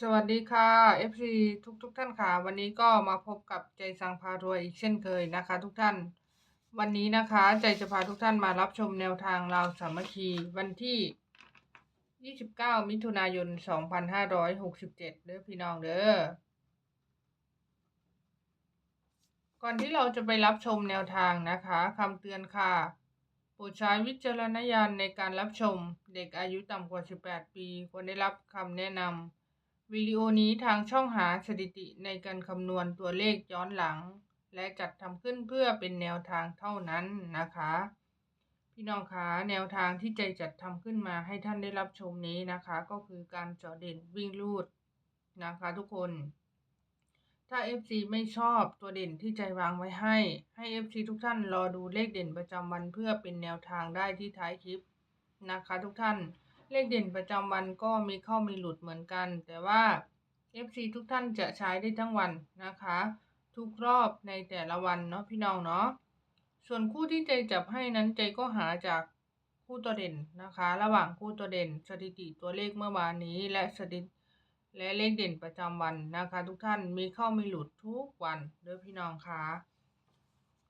สวัสดีค่ะ FC ทุกทุกท่านค่ะ วันนี้ก็มาพบกับใจสังพารวยอีกเช่นเคยนะคะ ทุกท่าน วันนี้นะคะ ใจจะพาทุกท่านมารับชมแนวทางเราวสามัคคีวันที่ 29 มิถุนายน 2567เด้อพี่น้องเด้อก่อนที่เราจะไปรับชมแนวทางนะคะคำเตือนค่ะโปรดใช้วิจารณญาณในการรับชมเด็กอายุต่ำกว่า 18 ปีควรได้รับคำแนะนำ วิดีโอนี้ทางช่องหาสถิติในการคำนวณตัวเลขย้อนหลัง และจัดทำขึ้นเพื่อเป็นแนวทางเท่านั้นนะคะ พี่น้องคะแนวทางที่ใจจัดทำขึ้นมาให้ท่านได้รับชมนี้นะคะ ก็คือการเจาะเด่นวิ่งลูดนะคะทุกคน ถ้า FC ไม่ชอบตัวเด่นที่ใจวางไว้ให้ ให้ FC ทุกท่านรอดูเลขเด่นประจำวันเพื่อเป็นแนวทางได้ที่ท้ายคลิปนะคะทุกท่าน เลขเด่นประจำวันก็มีเข้ามีหลุดเหมือนกัน แต่ว่า FC ทุกท่านจะใช้ได้ทั้งวันนะคะ ทุกรอบในแต่ละวันเนาะพี่น้องเนาะส่วนคู่ที่ใจจับให้นั้นใจก็หาจากคู่ตัวเด่นนะคะ ระหว่างคู่ตัวเด่น สถิติตัวเลขเมื่อวานนี้ และสถิติและเลขเด่นประจำวันนะคะ ทุกท่านมีเข้ามีหลุดทุกวันเด้อพี่น้องคะ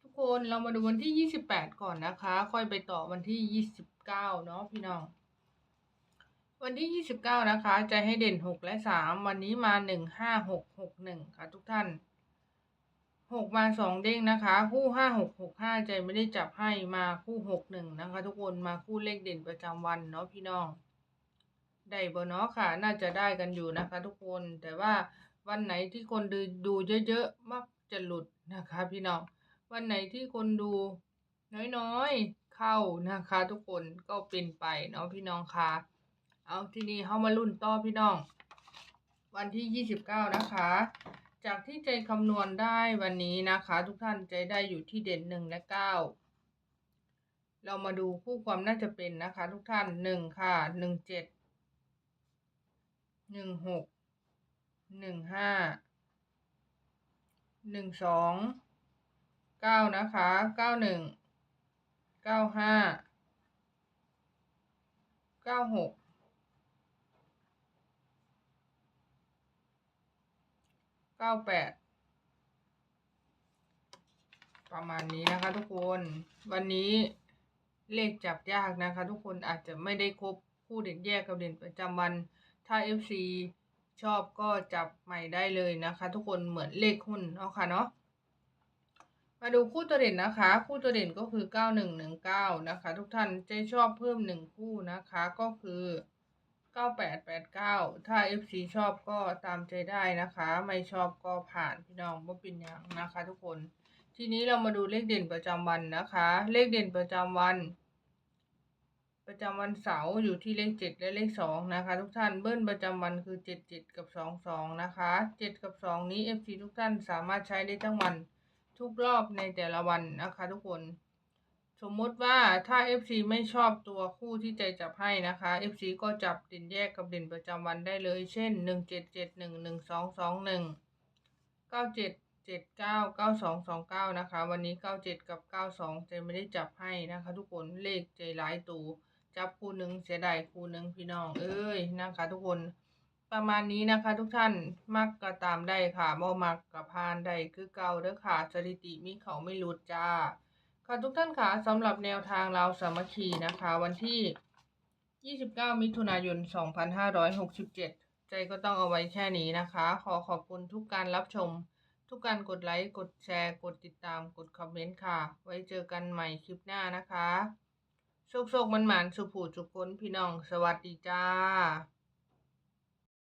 ทุกคนเรามาดูวันที่ 28 ก่อนนะคะ ค่อยไปต่อวันที่ 29 เนาะพี่น้อง วันที่ 29 นะคะจะให้เด่น 6 และ 3 วันนี้มา 1 5 6 6 1 ค่ะทุกท่าน 6 มา 2 เด้งนะคะ คู่ 5 6 6 5 ใจไม่ได้จับให้มาคู่ 6 1 นะคะ ทุกคนมาคู่เลขเด่นประจำวันเนาะพี่น้อง ได้บ่เนาะค่ะ น่าจะได้กันอยู่นะคะ ทุกคน แต่ว่าวันไหนที่คนดูดูเยอะๆ มักจะหลุดนะคะ พี่น้อง วันไหนที่คนดูน้อยๆ เข้านะคะ ทุกคนก็เป็นไปเนาะพี่น้องค่ะ เอาทีนี้เข้ามารุ่นต่อพี่น้อง วันที่ 29 นะคะ จากที่ใจคำนวณได้วันนี้นะคะ ทุกท่านใจได้อยู่ที่เด่น1และ9เรามาดูคู่ความน่าจะเป็นนะคะ ทุกท่าน1ค่ะ17หนึ่งหกหนึ่งห้าหนึ่งสองเก้านะคะเก้าหนึ่งเก้าห้าเก้าหก ก้าแปดประมาณนี้นะคะทุกคน วันนี้เลขจับยากนะคะ ทุกคนอาจจะไม่ได้ครบคู่เด่นแยกกับเด่นประจำวัน ถ้า FC ชอบก็จับใหม่ได้เลยนะคะ ทุกคนเหมือนเลขหุ้นเนาะค่ะเนาะมาดูคู่ตัวเด่นนะคะ คู่ตัวเด่นก็คือ 9119 นะคะ ทุกท่านจะชอบเพิ่มหนึ่งคู่นะคะก็คือ 9889 ถ้า FC ชอบก็ตามใจได้นะคะ ไม่ชอบก็ผ่านพี่น้องว่าเป็นอย่างนะคะ ทุกคน ทีนี้เรามาดูเลขเด่นประจำวันนะคะ เลขเด่นประจำวัน ประจำวันเสาร์อยู่ที่เลขเจ็ดและเลขสองนะคะ ทุกท่านเบิ้ลประจำวันคือเจ็ดเจ็ดกับสองสองนะคะเจ็ดกับสองนี้ FC ทุกท่านสามารถใช้ได้ทั้งวันทุกรอบในแต่ละวันนะคะ ทุกคน สมมติว่าถ้า FC ไม่ชอบตัวคู่ที่ใจจับให้นะคะ FC ก็จับเด่นแยกกับเด่นประจำวันได้เลย เช่นหนึ่งเจ็ดเจ็ดหนึ่งหนึ่งสองสองหนึ่งเก้าเจ็ดเจ็ดเก้าเก้าสองสองเก้านะคะ วันนี้เก้าเจ็ดกับเก้าสองใจไม่ได้จับให้นะคะ ทุกคนเลขใจหลายตัวจับคู่หนึ่งเสียดายคู่หนึ่งพี่น้อง เอ้ยนะคะ ทุกคนประมาณนี้นะคะ ทุกท่านมักก็ตามได้ค่ะบ่มักกับพานได้คือเก่าเด้อค่ะสถิติมีเขาไม่หลุดจ้า ค่ะทุกท่านค่ะสำหรับแนวทางเราสามัคคีนะคะ วันที่ 29 มิถุนายน 2567 ใจก็ต้องเอาไว้แค่นี้นะคะ ขอขอบคุณทุกการรับชม ทุกการกดไลค์ กดแชร์ กดติดตาม กดคอมเมนต์ค่ะ ไว้เจอกันใหม่คลิปหน้านะคะโชคโชคมันหมานสุผูจุกคนพี่น้อง สวัสดีจ้า